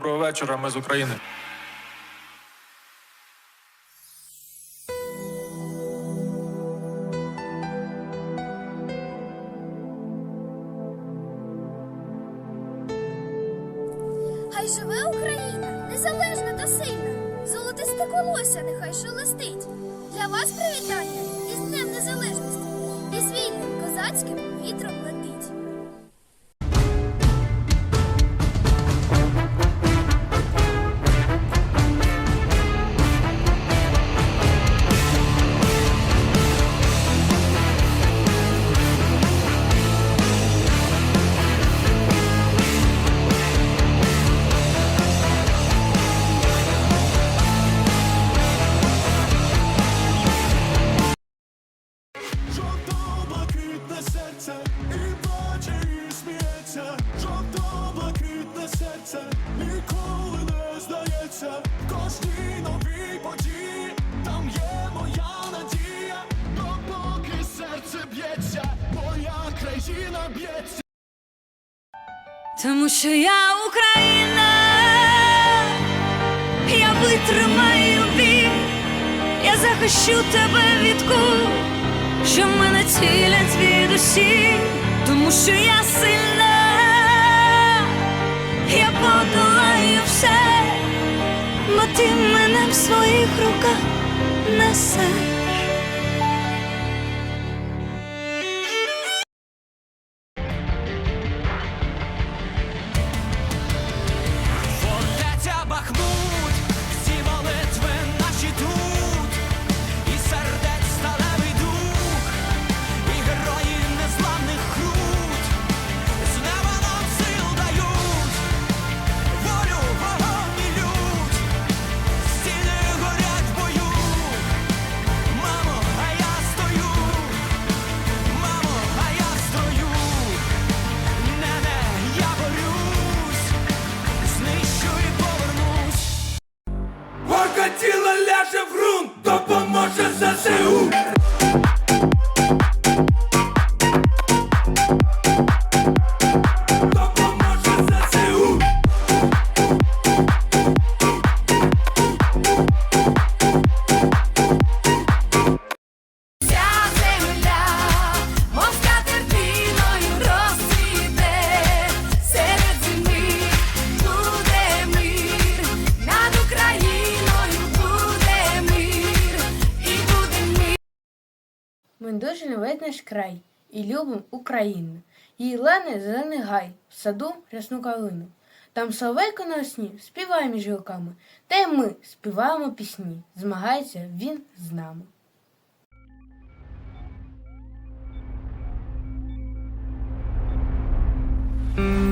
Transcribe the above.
Доброго вечора, ми з України. Хай живе Україна, незалежна та сильна. Золотисте колося нехай шелестить. Для вас привітання із Днем Незалежності. І з вільним козацьким вітром летить. Серце ніколи не здається. Кожній новій події там є моя надія, допоки серце б'ється, моя країна б'ється. Тому що я Україна, я витримаю бій, я захищу тебе від кул, що мене цілять від усі, тому що я сильна, ти мене в своїх руках несеш. Eu. Ми дуже любить наш край і любим Україну. Її лани зелений гай, в саду рясну калину. Там соловейко на сні співає між гілками, та й ми співаємо пісні. Змагається він з нами. Ми